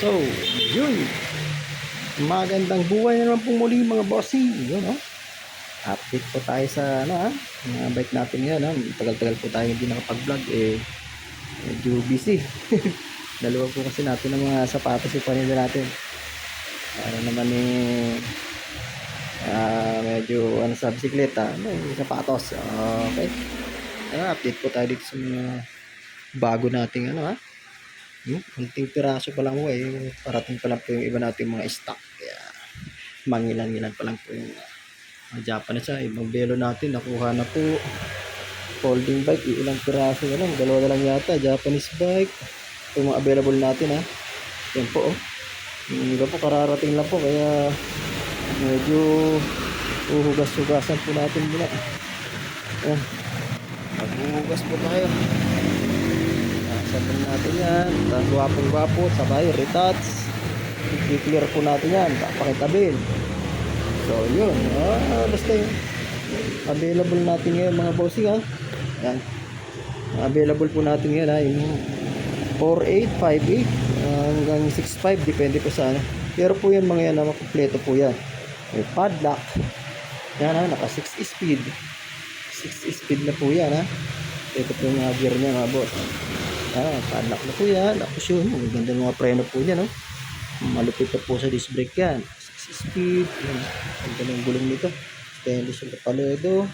So, yun. Magandang buhay na naman po muli mga bossy. Yun, oh. Update po tayo sa, ano, ha? Mga bike natin ngayon, ha? Tagal-tagal po tayo hindi nakapag-vlog, eh. Medyo busy. Dalawa po kasi natin ng mga sapatos yung panila natin. Ano naman eh, ah medyo, ano sa bisikleta, ano, yung sapatos. Okay. Ano, update po tayo dito sa mga bago nating, ano, ha? Hmm, kunting piraso pa lang po eh. Parating pa lang po yung iba natin mga stock. Kaya mangilan-ngilan pa lang po yung mga Japanese ha. Ibang belo natin nakuha na po. Folding bike, ilang piraso na lang. Dalawa na lang yata. Japanese bike. Ito mga available natin ha. Yan po oh. Yung iba po kararating lang po. Kaya medyo uhugas-hugasan po natin muna. Yan. Maghuhugas po tayo. Sabi natin yan. Tapos gwapong-gwapo, sabay, retouch. I-clear po natin yan. Papakitabin. So, yun. Ah, basta yun. Available natin ngayon mga bossing ha. Yan. Available po natin ngayon ha. Yung 48, 58, ah, hanggang 65. Depende po sa ano. Pero po yan mga yan na makumpleto po yan. May padlock. Yan ha. Naka 6 speed. 6 speed na po yan ha. Ito po yung gear niya mga boss. Ah, padlock na po yan. Tapos yun, ang ganda ng mga preno po niya, no? Malupit na po sa disc brake yan. 6 speed. Yan. Ang ganda ng gulong nito. Stainless yung paledo.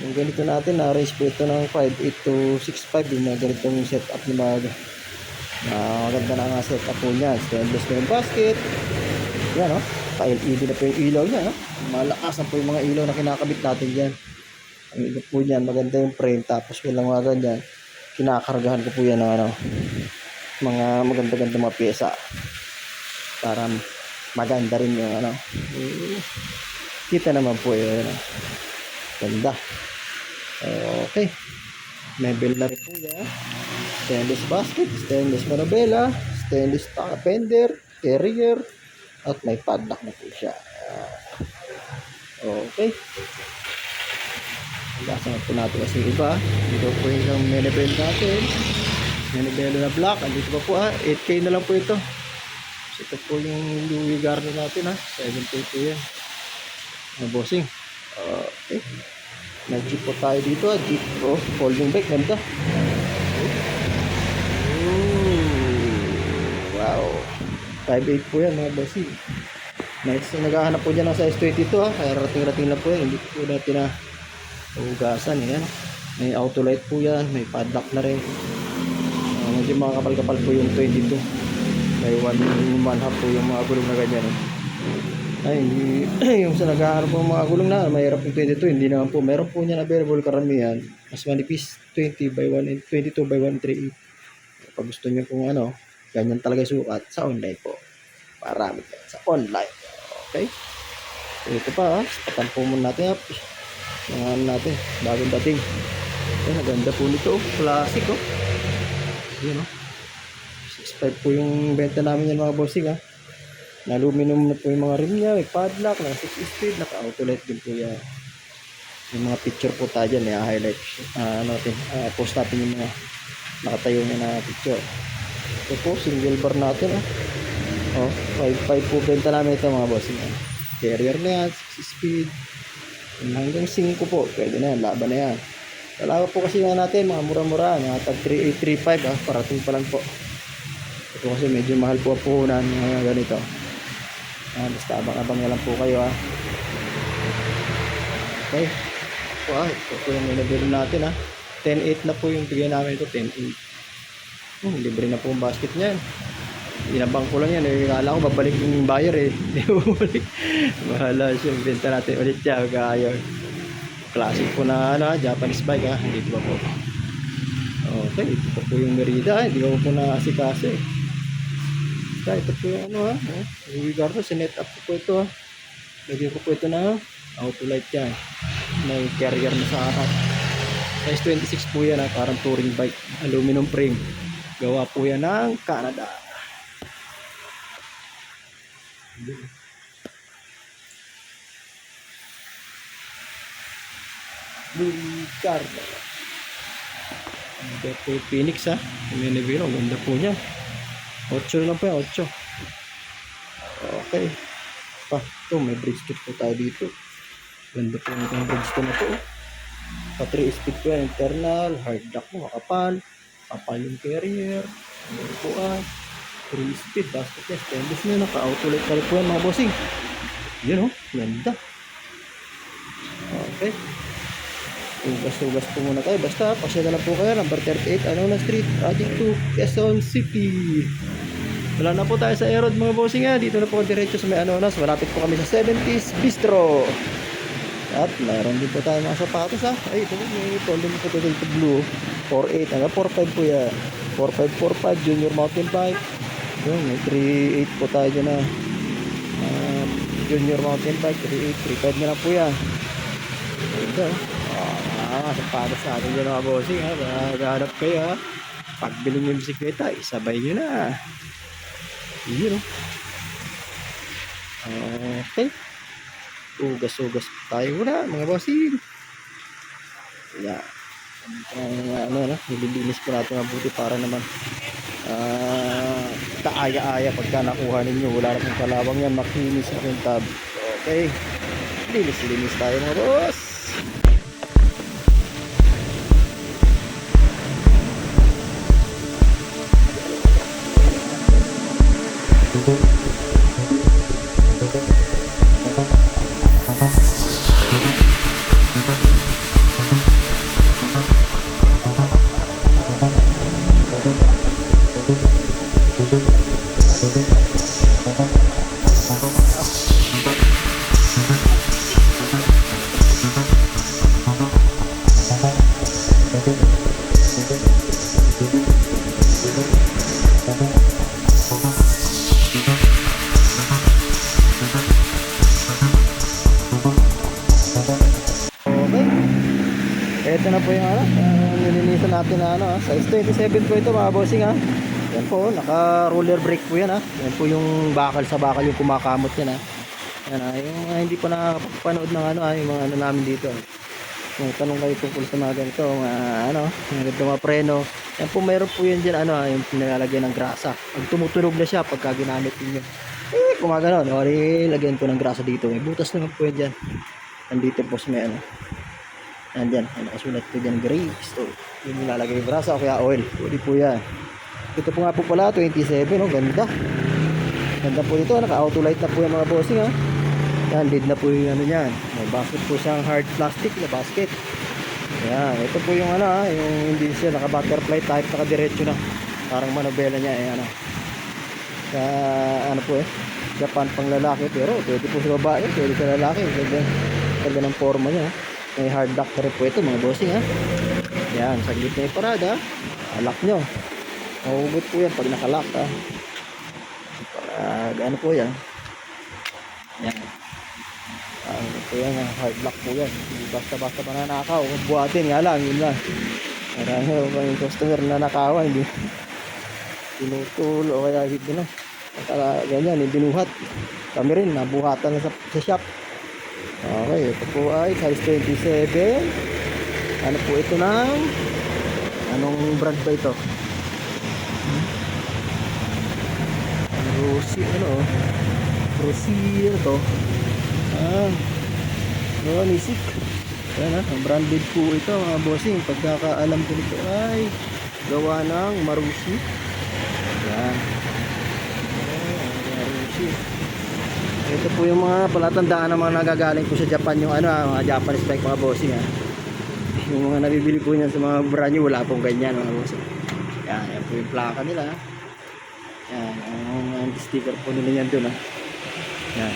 Yung ganito natin, na-raise po ito ng 5.8 to 6.5. Yung ganitong setup ni Maga. Ah, maganda na nga setup po niya. Stainless na yung basket. Yan, no? Pa-LED na po yung ilaw niya, no? Malakas na po yung mga ilaw na kinakabit natin dyan. Ang ilaw po niyan, maganda yung frame. Tapos walang mga ganyan kinakargahan ko po yan ng ano, mga maganda-ganda mga pyesa para maganda rin yung ano. Kita naman po yun ano. ganda. Okay. May bell na rin po yan. Stainless basket stainless manabela stainless taka fender carrier at may padlock na po siya. Okay Lasan po natin kasi iba. Dito po yung menebel natin. Menebel na black. Andito pa po ha. 8K na lang po ito. Ito po yung Louis Garden natin ha. 7K po yan. Mga bossing. Okay. Nag-jeep po tayo dito ha. Jeep po. Folding bike. Ganda. Ooh. Wow. 5'8 po yan mga bossing. Next, naghahanap po dyan ng size 22 ha. Kaya rating-rating lang po yan. Hindi po natin na hugasan yan. May auto light po yan may padlock na rin. Uh, medyo mga kapal-kapal po yung 22 may one, one half po yung mga gulong na ganyan eh. ay yung sa naghahanap po mga gulong na mahirap yung 22 hindi naman po. Meron po niyan available karamihan. Mas manipis 20 by 1 and 22 by 1 3 pag gusto niyo kung ano ganyan talaga sukat sa online po. Marami sa online. Okay? Ito pa ha patan po muna natin ha mga ano natin, bagong dating. Ayan, naganda po nito, oh. classic oh. Ayan oh. 6.5 po yung benta namin yan mga bossing ha. Na aluminum na po yung mga rim niya, may padlock, na 6 speed, naka outlet din po yan. Yung mga picture po tayo dyan, highlight. Uh, ano natin, uh, post natin yung mga nakatayo niya na picture. Ito po, single bar natin oh. Oh, 5.5 po benta namin ito mga bossing. Oh. Carrier na yan, 6 speed hanggang 5 po pwede na yan laban na yan. Dalawa po kasi nga natin mga mura-mura mga tag 3835 ah parating pa lang po. Ito kasi medyo mahal po ang puhunan mga ganito. Ah, basta abang-abang na lang po kayo ah. Okay. Ah ito po yung nilabiro natin ah. 10.8 na po yung bigyan namin ito 10.8 hmm, libre na po ang basket niyan inabang ko lang yan eh. Kala ko babalik yung buyer eh. Hindi bumalik. Bahala siya. Benta natin ulit siya. Kaya classic po na ano, Japanese bike ha. Dito pa po. Okay. Ito po yung Merida. Hindi ko po na asikaso eh. Kaya ito po yung ano ha. Yung Wigardo. Sinet up ko po ito ha. Lagyan ko po ito na auto light yan. May carrier na sa harap. Size 26 po yan ha. Parang touring bike. Aluminum frame. Gawa po yan ng Canada. Ricardo. Ganda po yung Phoenix ha. Yung Niviro, ganda po niya. 8 na lang po yan, 8. Okay. Pa, ito, may bridge kit po tayo dito. Ganda po yung bridge to na oh. Pa 3 speed po yan, internal, hard lock mo, makapal. Kapal yung carrier. Ano po ah. 3 speed, basket yan. Stainless na naka-autolight ka rin po yan mga bossing. Yun oh, ganda. Okay. Tugas-tugas po muna tayo. Basta, pasya na lang po kayo. Number 38, ano na street, Project 2, Quezon City. Wala na po tayo sa Aerod mga bossing ha. Dito na po diretso sa may Anonas. Malapit po kami sa 70s Bistro. At mayroon din po tayo mga sapatos ha. Ay, ito po. May tondo po ito blue. 4.8 hanggang 4.5 po yan. 4.5, 4.5 Junior Mountain Bike. Yun, may 3.8 po tayo na. Ah, junior Mountain Bike, 3.8, 3.5 na lang po yan. Ito. Ah, sapatos sa atin dyan mga bossing ha. Nagahanap kayo ha. Pagbili nyo yung bisikleta, isabay nyo na. Yun oh. Okay. Ugas-ugas tayo muna mga bossing. Yeah. Ang ano na, nililinis po natin mabuti para naman ah kaaya-aya pagka nakuha ninyo. Wala na pong kalawang yan, makinis na yung tab. Okay. Linis-linis tayo mga boss. Okay. Natin na ano, ah. size 27 po ito mga bossing ha. Yan po, naka roller brake po yan ha. Yan po yung bakal sa bakal yung kumakamot yan ha. Yan ha, yung ah, hindi pa nakapanood ng ano ha, yung mga ano namin dito. Kung tanong kayo tungkol sa mga ganito, mga ano, mga ganito mga preno. Yan po meron po yan dyan ano, ha, yung nilalagay ng grasa. Pag tumutunog na siya pagka ginamit niyo. Eh, kumagano, no? lagyan ko ng grasa dito. May butas naman po yan dyan. Nandito po sa may ano. Nandyan, may nakasulat po dyan grace. So, yun yung lalagay yung brasa o kaya oil. Pwede po yan. Ito po nga po pala, 27, no? Ganda. Ganda po ito, naka-auto light na po yung mga bossing, ha? Yan, lid na po yung ano yan. May basket po siyang hard plastic na basket. Yan, ito po yung ano, ha? Yung hindi siya naka-butterfly type, naka-diretso na. Parang manobela niya, eh, ano. Sa, ano po eh, Japan pang lalaki, pero pwede po sa babae, pwede sa lalaki. Ganda, ganda ng forma niya, ha? May hard lock na rin po ito mga bossing ha. Yan, saglit na yung parada. Lock nyo. Mahugot po yan pag nakalock ha. Pag ano po yan. Yan. Ano po yan, ah, hard lock po yan. Basta-basta mananakaw. Buhatin nga lang, yun lang. Marami pa yung customer na nakawa, hindi tinutol o kaya hindi na. Kaya ganyan, yung binuhat. Kami rin, nabuhatan na sa, sa shop. Okay, ito po ay size 27. Ano po ito ng anong brand ba ito? Rosy, ano oh? Rosy, ano to? Ah, no, nisik. Yan ah, branded po ito mga bossing. Pagkakaalam ko nito ay gawa ng Marusi. Yan. Oh, Marusi. Ito po yung mga palatandaan ng mga nagagaling po sa Japan yung ano, ah, mga Japanese bike mga bossing ha. Yung mga nabibili po niyan sa mga brand new, wala pong ganyan mga bossing. Yan, yan po yung plaka nila. ha. Yan, ang sticker po nila yan doon ha. Yan.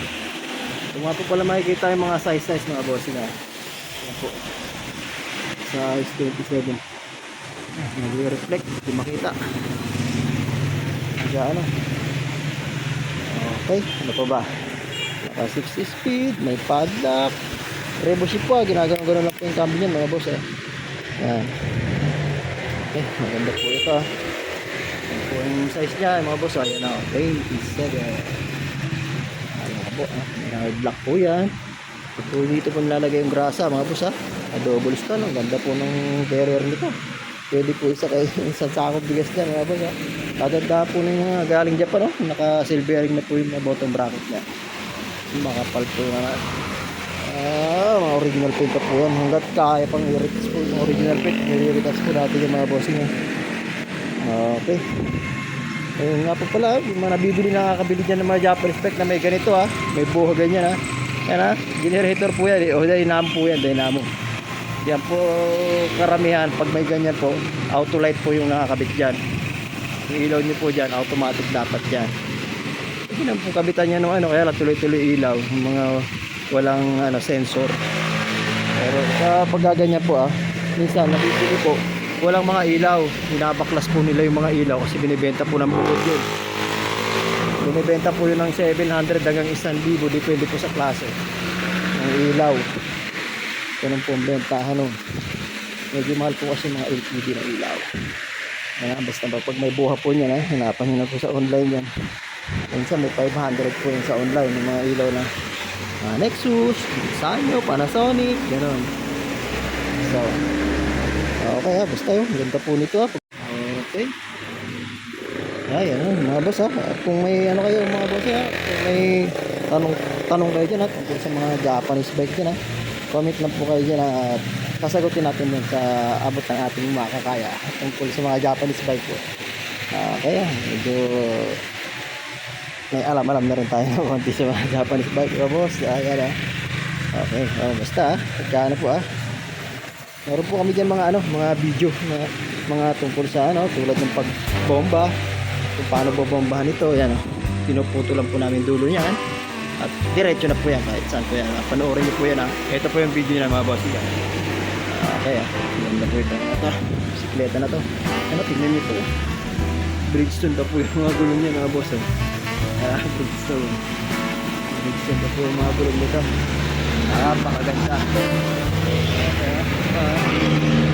Ito nga po pala makikita yung mga size size mga bossing ha. Yan po. Size 27. Nag-reflect, hindi makita. Diyan ano. Okay, ano pa ba? Naka 60 speed, may padlock. Revo ship po, ah. ginagawa ko lang po yung cambio niyan mga boss eh. Yan. Okay, maganda po ito ah. Yan po yung size niya mga boss. Ayan na, 27. Ayan po ah. May block po yan. Ito dito po nilalagay yung grasa mga boss ah. Double stand, ang ganda po ng carrier nito. Pwede po isa kay isang sakong bigas dyan, mga boss. Ha? Tatanda po na galing Japan, no? Naka-silvering na po yung bottom bracket niya. Makapal po na Ah, mga original paint pa po yan. Hanggat kaya pang i-retouch po yung original paint. I-retouch po natin yung mga bossing. eh. Okay. Ayun nga po pala, yung mga nabibili nakakabili dyan ng mga Japanese spec na may ganito ha. May buho ganyan ha. Yan ha, generator po yan. eh. O dynamo po yan, dynamo. Yan po karamihan pag may ganyan po, auto light po yung nakakabit dyan. Yung ilaw niyo po dyan, automatic dapat dyan. Naman po kabitan niya ng ano, kaya lang tuloy-tuloy ilaw. Mga walang ano, sensor. Pero sa paggaganyan po ah, minsan nabibili po, walang mga ilaw. Binabaklas po nila yung mga ilaw kasi binibenta po ng bukod yun. Binibenta po yun ng 700 hanggang 1,000, depende po sa klase. Ang ilaw. Ganun po ang bentahan nun. Medyo mahal po kasi mga LED na ilaw. Kaya basta ba pag may buha po niyan, eh, hanapan nyo na po sa online yan. Minsan may 500 po yun sa online, yung mga ilaw na ah, Nexus, Sanyo, Panasonic, gano'n. So, okay ha, basta yun. Ganda po nito ha. Okay. Ay, ano, mga boss ha. Kung may ano kayo mga boss ha, kung may tanong tanong kayo dyan ha, tungkol sa mga Japanese bike dyan ha. Comment lang po kayo dyan. At kasagutin natin yun sa abot ng ating makakaya tungkol sa mga Japanese bike po. Ah, kaya medyo may alam alam na rin tayo ng konti sa mga Japanese bike mga boss. Ayan ha. Okay, oh, basta ha. Pagkaano po ha. Meron po kami dyan mga ano, mga video na mga tungkol sa ano, tulad ng pagbomba, kung paano bobombahan ito, yan oh. Pinuputo lang po namin dulo niyan. At diretso na po yan kahit saan po yan. Ah, Panoorin niyo po yan ha. Ito po yung video na mga boss. Yan. Ah, Okay ah. Ganda po ito. Ito, bisikleta na to. Ano, tingnan niyo po. Bridgestone pa po yung mga gulong niya mga boss. Oh. Ah, pa po yung mga gulong nito. Ah, pakaganda.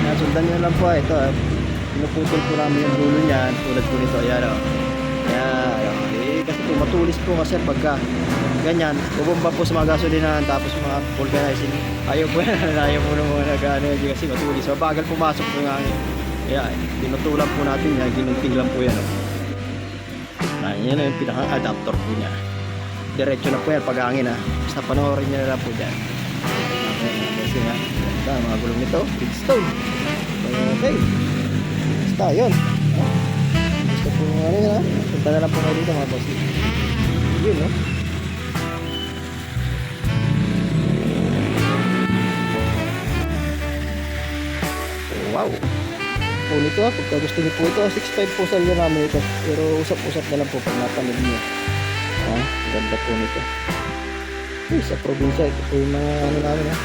Nasundan nyo lang po ito pinuputol po namin yung dulo niyan tulad po nito ayan o okay. kasi po matulis po kasi pagka ganyan bubomba po sa mga gasolinahan tapos mga vulcanizing ayaw po yan ayaw po mga nag-ano yan kasi matulis mabagal pumasok po yung hangin kaya tinutulan po natin yan ginunting lang po yan o ayan yan yung pinaka adapter po niya diretso na po yan pag hangin ha basta panoorin nyo na lang po dyan Okay, kasi nga, ganda, mga gulong nito, Bridgestone. Okay. Basta, yun. Ah, Gusto po ano yun ha. Punta na lang po kayo dito mga boss. Yun, no? Wow. Po nito pagka gusto niyo po ito, 6.5 po sa liyan namin ito. Pero usap-usap na lang po pag napanood niyo. Ha, ganda po nito. Uy, sa probinsya, ito po yung mga ano namin ha.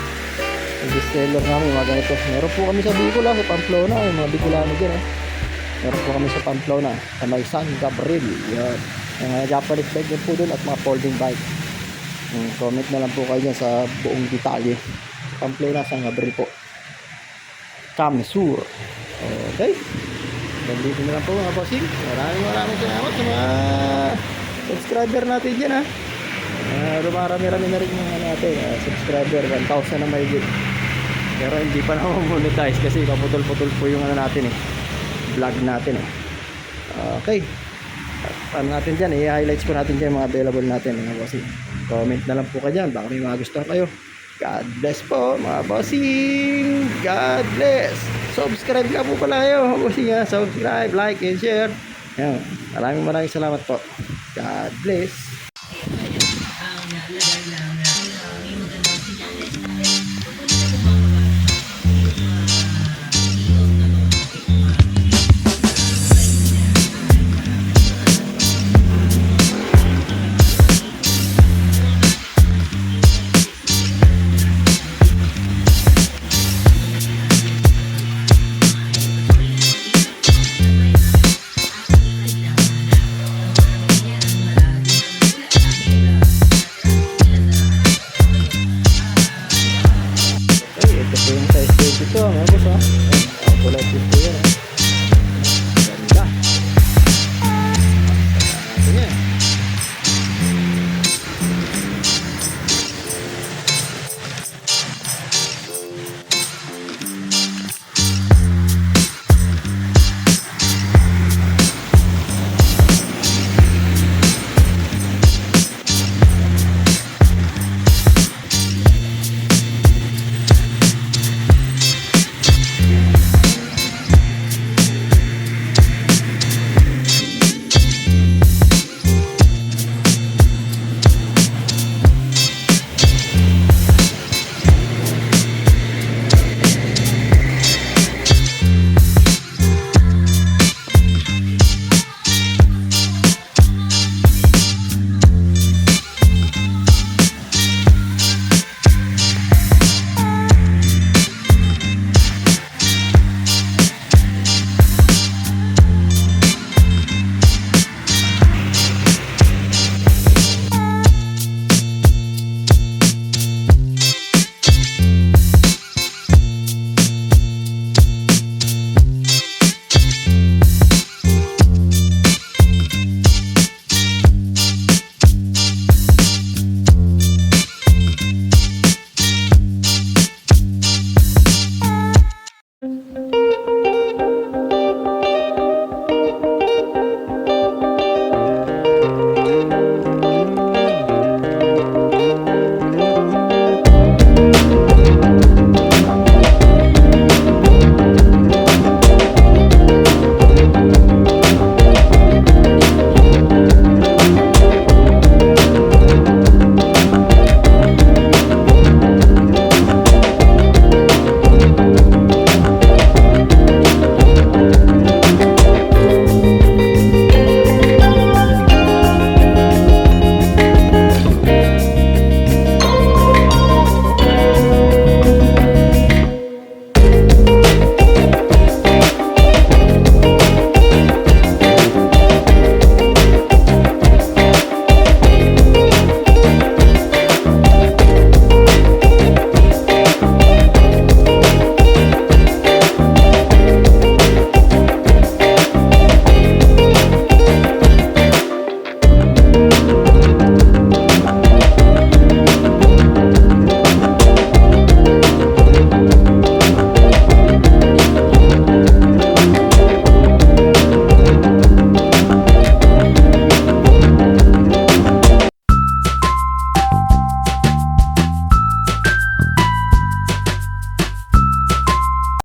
Yung bestseller namin, mga ganito. Meron po kami sa Bicol ha, sa Pamplona, yung mga Bicolano dyan ha. Meron po kami sa Pamplona, sa may San Gabriel. Yan. Yung mga Japanese bike po doon at mga folding bike. Hmm, comment na lang po kayo dyan sa buong detalye. Pamplona, San Gabriel po. Kamsur. Okay. Nandito na lang po mga bossing. Maraming maraming salamat sa mga subscriber natin dyan ha. Uh, lumarami-rami na rin yung ano natin, ah, subscriber, 1,000 na mahigit. Pero hindi pa naman monetize kasi paputol-putol po yung ano natin eh, vlog natin eh. Okay. At ano natin dyan, i-highlights ko natin dyan mga available natin mga bossing. Comment na lang po kayo dyan, baka may mga gusto kayo. God bless po mga bossing. God bless. Subscribe ka po pala kayo bossing. Subscribe, like, and share. Yan. Maraming maraming salamat po. God bless.